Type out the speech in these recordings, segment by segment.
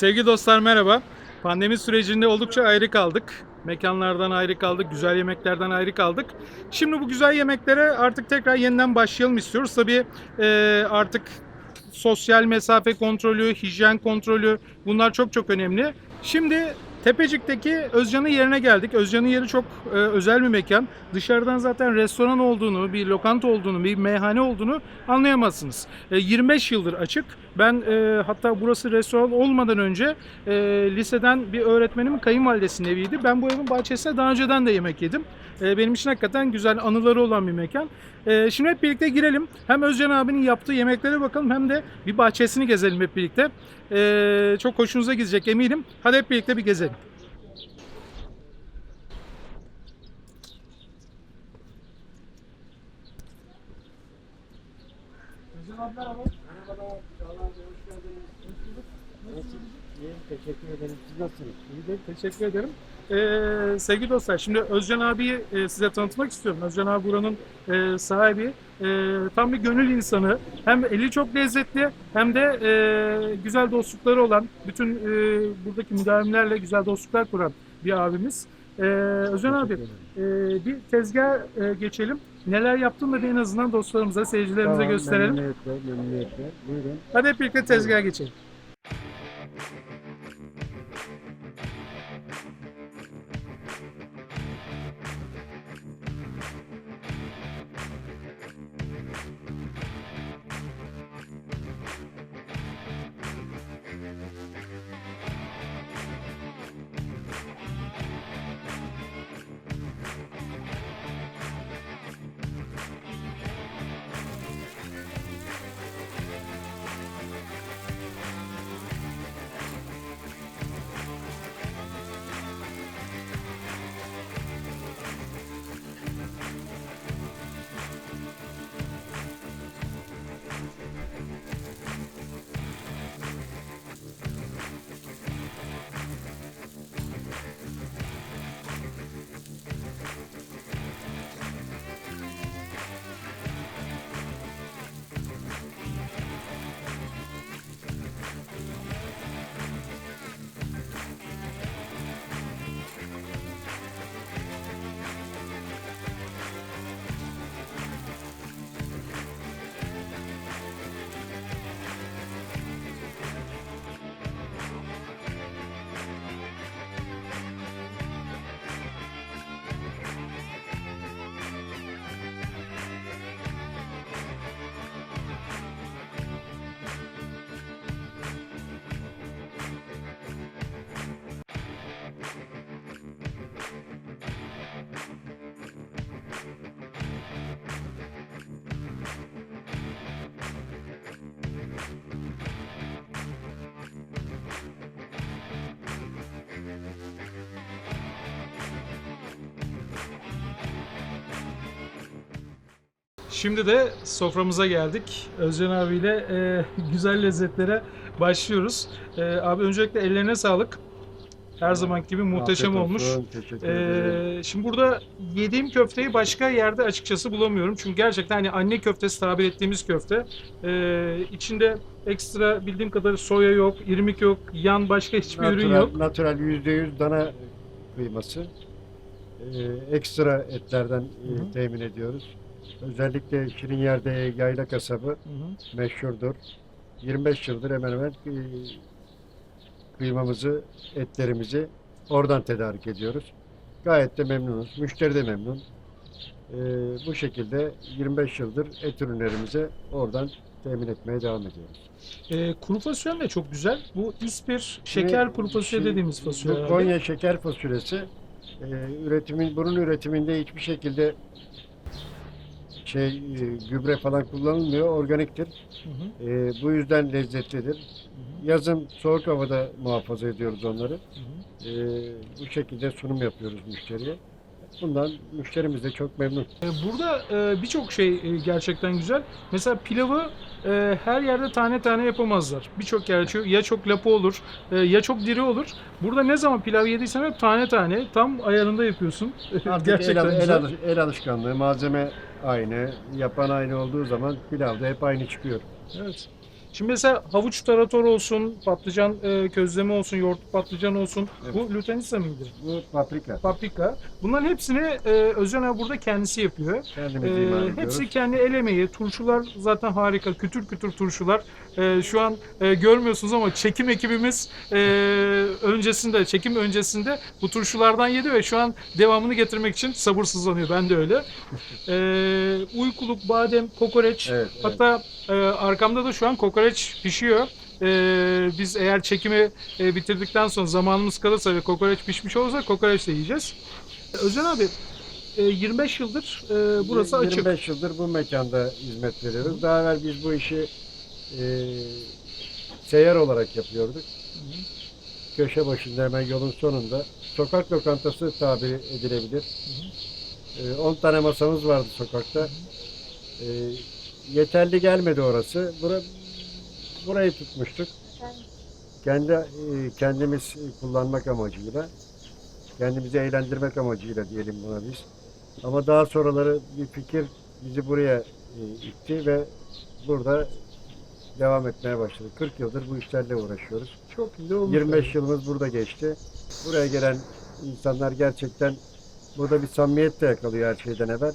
Sevgili dostlar merhaba. Pandemi sürecinde oldukça ayrı kaldık. Mekanlardan ayrı kaldık, güzel yemeklerden ayrı kaldık. Şimdi bu güzel yemeklere artık tekrar yeniden başlayalım istiyoruz. Tabii e, artık sosyal mesafe kontrolü, hijyen kontrolü bunlar çok çok önemli. Şimdi Tepecik'teki Özcan'ın yerine geldik. Özcan'ın yeri çok e, özel bir mekan. Dışarıdan zaten restoran olduğunu, bir lokanta olduğunu, bir meyhane olduğunu anlayamazsınız. E, 25 yıldır açık. Ben e, hatta burası restoran olmadan önce e, liseden bir öğretmenimin kayınvalidesinin eviydi. Ben bu evin bahçesinde daha önceden de yemek yedim. E, benim için hakikaten güzel anıları olan bir mekan. E, şimdi hep birlikte girelim. Hem Özcan abinin yaptığı yemeklere bakalım hem de bir bahçesini gezelim hep birlikte. E, çok hoşunuza gidecek eminim. Hadi hep birlikte bir gezelim. İyiyim, teşekkür ederim. Siz nasılsınız? İyidir, teşekkür ederim. Ee, sevgili dostlar, şimdi Özcan abiyi e, size tanıtmak istiyorum. Özcan abi buranın e, sahibi. E, tam bir gönül insanı. Hem eli çok lezzetli hem de e, güzel dostlukları olan, bütün e, buradaki müdavimlerle güzel dostluklar kuran bir abimiz. E, Özcan abi, e, bir tezgah e, geçelim. Neler yaptın da bir en azından dostlarımıza, seyircilerimize Tamam, gösterelim. Memnuniyetle, memnuniyetle. Buyurun. Hadi hep birlikte tezgaha geçelim. Şimdi de soframıza geldik. Özcan abiyle e, güzel lezzetlere başlıyoruz. E, abi öncelikle ellerine sağlık. Her zaman gibi muhteşem Afiyet olmuş. olsun, Teşekkür ederim. E, şimdi burada yediğim köfteyi başka yerde açıkçası bulamıyorum. Çünkü gerçekten hani anne köftesi tabir ettiğimiz köfte. E, içinde ekstra bildiğim kadarıyla soya yok, irmik yok, yan başka hiçbir ürün Natural, yok. natural %100 dana kıyması. Ee, ekstra etlerden e, temin ediyoruz. Özellikle Şirin yerde yayla kasabı Hı hı. meşhurdur. 25 yıldır hemen hemen e, kıymamızı, etlerimizi oradan tedarik ediyoruz. Gayet de memnunuz. Müşteri de memnun. Ee, bu şekilde 25 yıldır et ürünlerimizi oradan temin etmeye devam ediyoruz. E, kuru fasulye de çok güzel. Bu ispir şeker Ve kuru fasulye şey, dediğimiz fasulye. Bu. Konya şeker fasulyesi e, üretimin bunun üretiminde hiçbir şekilde şey e, gübre falan kullanılmıyor, organiktir. Hı hı, E, bu yüzden lezzetlidir. hı hı, Yazın soğuk havada muhafaza ediyoruz onları. hı hı. E, bu şekilde sunum yapıyoruz müşteriye. Bundan müşterimiz de çok memnun. E, Burada e, birçok şey e, gerçekten güzel. Mesela pilavı e, her yerde tane tane yapamazlar. Birçok yerde ya çok lapa olur e, ya çok diri olur. Burada ne zaman pilav yediysen hep tane tane tam ayarında yapıyorsun. Artık gerçekten el, el, el alışkanlığı, malzeme aynı, yapan aynı olduğu zaman pilav da hep aynı çıkıyor. Evet. Şimdi mesela havuç tarator olsun, patlıcan e, közleme olsun, yoğurtlu patlıcan olsun. Evet. Bu lutenica mıydı? Bu paprika. Paprika. Bunların hepsini e, Özcan abi burada kendisi yapıyor. Kendimiz Ee, imal ediyoruz. hepsi kendi el emeği. Turşular zaten harika. Kütür kütür turşular. Ee, şu an e, görmüyorsunuz ama çekim ekibimiz e, öncesinde, çekim öncesinde bu turşulardan yedi ve şu an devamını getirmek için sabırsızlanıyor. Ben de öyle. Ee, uykuluk, badem, kokoreç. Evet, evet. Hatta e, arkamda da şu an kokoreç pişiyor. Ee, biz eğer çekimi e, bitirdikten sonra zamanımız kalırsa ve kokoreç pişmiş olursa kokoreç de yiyeceğiz. Özcan abi e, 25 yıldır e, burası açık. 25 yıldır bu mekanda hizmet veriyoruz. Daha evvel biz bu işi e, seyyar olarak yapıyorduk. Köşe başında hemen yolun sonunda. Sokak lokantası tabiri edilebilir. E, 10 tane masamız vardı sokakta. E, yeterli gelmedi orası. Bura, burayı tutmuştuk. Kendi e, kendimiz kullanmak amacıyla, kendimizi eğlendirmek amacıyla diyelim buna biz. Ama daha sonraları bir fikir bizi buraya e, itti ve burada devam etmeye başladık. 40 yıldır bu işlerle uğraşıyoruz. Çok güzel olmuş. 25 yılımız burada geçti. Buraya gelen insanlar gerçekten burada bir samimiyet de yakalıyor her şeyden evvel.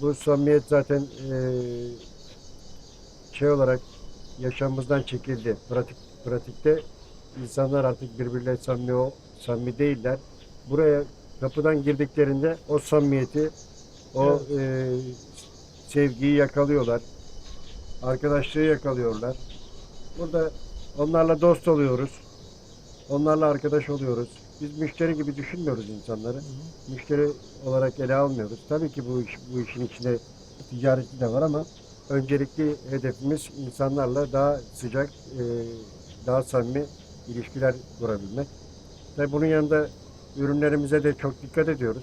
Bu samimiyet zaten e, şey olarak yaşamımızdan çekildi. Pratik pratikte insanlar artık birbirleriyle samimi, o- samimi değiller. Buraya kapıdan girdiklerinde o samimiyeti, o e, sevgiyi yakalıyorlar. Arkadaşlığı yakalıyorlar. Burada onlarla dost oluyoruz. Onlarla arkadaş oluyoruz. Biz müşteri gibi düşünmüyoruz insanları. Müşteri olarak ele almıyoruz. Tabii ki bu iş, bu işin içinde ticareti de var ama öncelikli hedefimiz insanlarla daha sıcak, e, daha samimi ilişkiler kurabilmek. Ve bunun yanında ürünlerimize de çok dikkat ediyoruz.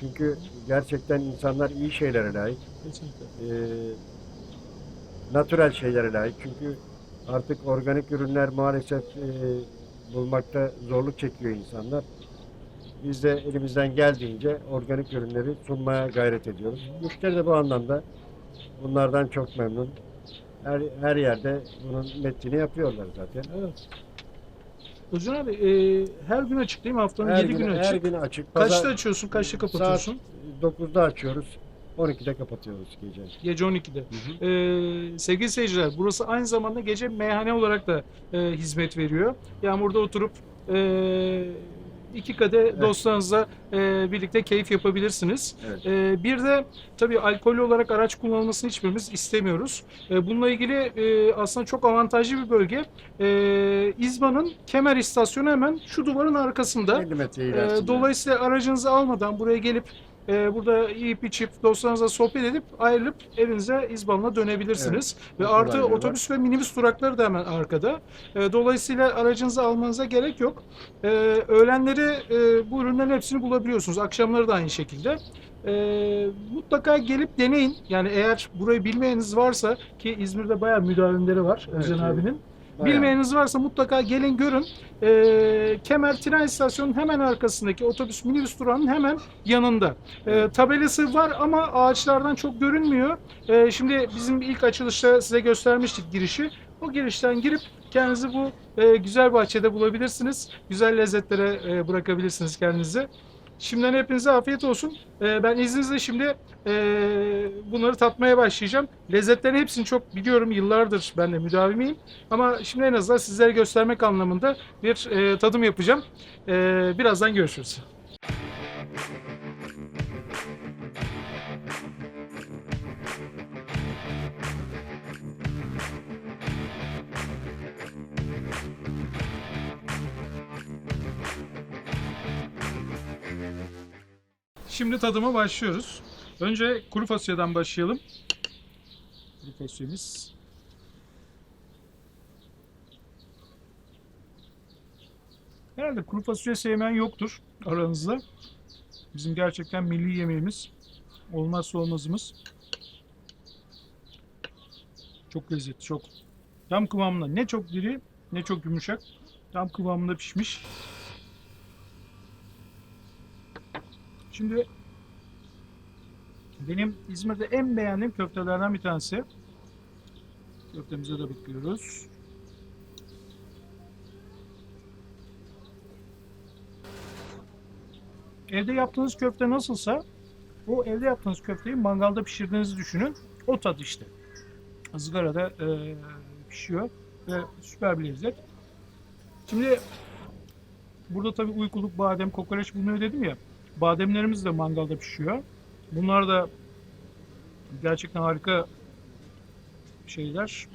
Çünkü gerçekten insanlar iyi şeylere layık e, natürel şeylere layık. Çünkü artık organik ürünler maalesef e, bulmakta zorluk çekiyor insanlar. Biz de elimizden geldiğince organik ürünleri sunmaya gayret ediyoruz. Müşteri de bu anlamda bunlardan çok memnun. Her, her yerde bunun metnini yapıyorlar zaten. Evet. Özcan abi e, her gün açık değil mi? Haftanın Her 7 gün, günü her açık. gün açık. Kaçta Pazar- açıyorsun, kaçta kapatıyorsun? Saat 9'da açıyoruz. 12'de kapatıyoruz gece. Gece 12'de. Ee, sevgili seyirciler, burası aynı zamanda gece meyhane olarak da e, hizmet veriyor. Yani burada oturup e, iki kadeh dostlarınızla e, birlikte keyif yapabilirsiniz. Evet. E, bir de tabii alkollü olarak araç kullanılmasını hiçbirimiz istemiyoruz. E, bununla ilgili e, aslında çok avantajlı bir bölge. E, İzban'ın Kemer İstasyonu hemen şu duvarın arkasında. 50 metre ilerisinde. dolayısıyla aracınızı almadan buraya gelip e, burada yiyip içip dostlarınızla sohbet edip ayrılıp evinize İzban'la dönebilirsiniz. Ve Okul artı ayrılığı var. otobüs ve minibüs durakları da hemen arkada. E, dolayısıyla aracınızı almanıza gerek yok. E, öğlenleri e, bu ürünlerin hepsini bulabiliyorsunuz. Akşamları da aynı şekilde. E, mutlaka gelip deneyin. Yani eğer burayı bilmeyeniniz varsa ki İzmir'de bayağı müdavimleri var Özcan Evet, abinin. Bayağı. Bilmeyeniniz varsa mutlaka gelin görün. Ee, Kemer tren istasyonunun hemen arkasındaki otobüs minibüs durağının hemen yanında. Ee, tabelası var ama ağaçlardan çok görünmüyor. Ee, şimdi bizim ilk açılışta size göstermiştik girişi. O girişten girip kendinizi bu e, güzel bahçede bulabilirsiniz. Güzel lezzetlere e, bırakabilirsiniz kendinizi. Şimdiden hepinize afiyet olsun. Ee, ben izninizle şimdi e, bunları tatmaya başlayacağım. Lezzetlerin hepsini çok biliyorum. Yıllardır ben de müdavimiyim. Ama şimdi en azından sizlere göstermek anlamında bir e, tadım yapacağım. Birazdan görüşürüz. Şimdi tadıma başlıyoruz. Önce kuru fasulyeden başlayalım. Kuru fasulyemiz. Herhalde kuru fasulye sevmeyen yoktur aranızda. Bizim gerçekten milli yemeğimiz. Olmazsa olmazımız. Çok lezzetli, çok. Tam kıvamında. Ne çok diri, ne çok yumuşak. Tam kıvamında pişmiş. Şimdi benim İzmir'de en beğendiğim köftelerden bir tanesi. Köftemize de bakıyoruz. Evde yaptığınız köfte nasılsa o evde yaptığınız köfteyi mangalda pişirdiğinizi düşünün. O tat işte. Izgarada e, pişiyor ve süper bir lezzet. Şimdi burada tabii uykuluk, badem, kokoreç bulunuyor dedim ya. Bademlerimiz de mangalda pişiyor. Bunlar da gerçekten harika şeyler.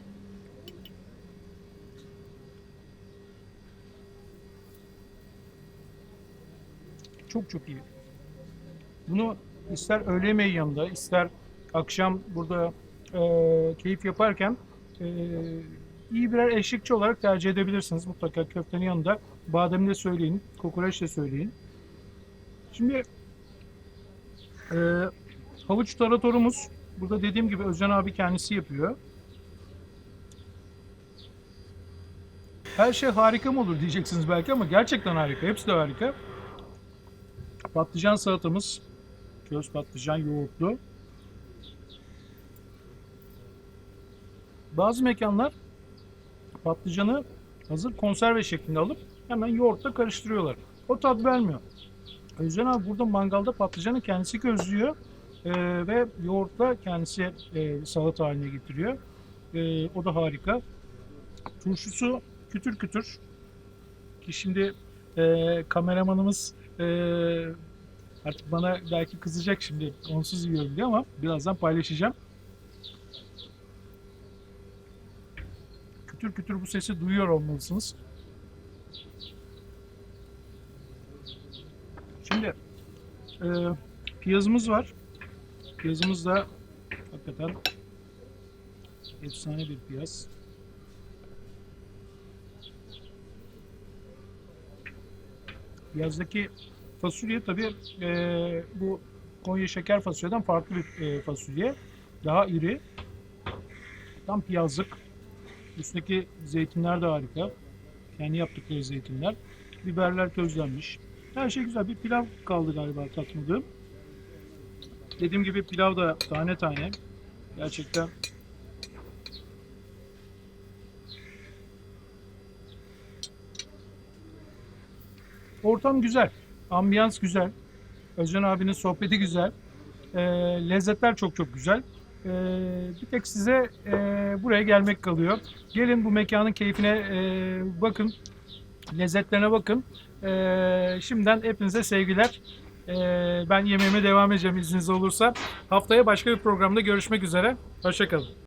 Çok çok iyi. Bunu ister öğle yemeği yanında, ister akşam burada e, keyif yaparken e, iyi birer eşlikçi olarak tercih edebilirsiniz. Mutlaka köftenin yanında badem de söyleyin, kokoreç de söyleyin. Şimdi e, havuç taratorumuz burada dediğim gibi Özcan abi kendisi yapıyor. Her şey harika mı olur diyeceksiniz belki ama gerçekten harika. Hepsi de harika. Patlıcan salatamız. Köz patlıcan yoğurtlu. Bazı mekanlar patlıcanı hazır konserve şeklinde alıp hemen yoğurtla karıştırıyorlar. O tat vermiyor. Özcan abi burada mangalda patlıcanı kendisi közlüyor eee, ve yoğurtla kendisi eee, salata haline getiriyor. Eee, o da harika. Turşusu kütür kütür. Ki şimdi eee, kameramanımız eee, artık bana belki kızacak şimdi onsuz yiyorum diye ama birazdan paylaşacağım. Kütür kütür bu sesi duyuyor olmalısınız. Şimdi eee piyazımız var. Piyazımız da hakikaten efsane bir piyaz. Piyazdaki fasulye tabii eee, bu Konya şeker fasulyeden farklı bir eee, fasulye. Daha iri. Tam piyazlık. Üstündeki zeytinler de harika. Kendi yaptıkları zeytinler. Biberler közlenmiş. Her şey güzel. Bir pilav kaldı galiba tatmadığım. Dediğim gibi pilav da tane tane. Gerçekten Ortam güzel. Ambiyans güzel. Özcan abinin sohbeti güzel. Ee, lezzetler çok çok güzel. Ee, bir tek size e, buraya gelmek kalıyor. Gelin bu mekanın keyfine e, bakın. Lezzetlerine bakın. Ee, şimdiden hepinize sevgiler. Ee, ben yemeğime devam edeceğim izniniz olursa. Haftaya başka bir programda görüşmek üzere. Hoşçakalın.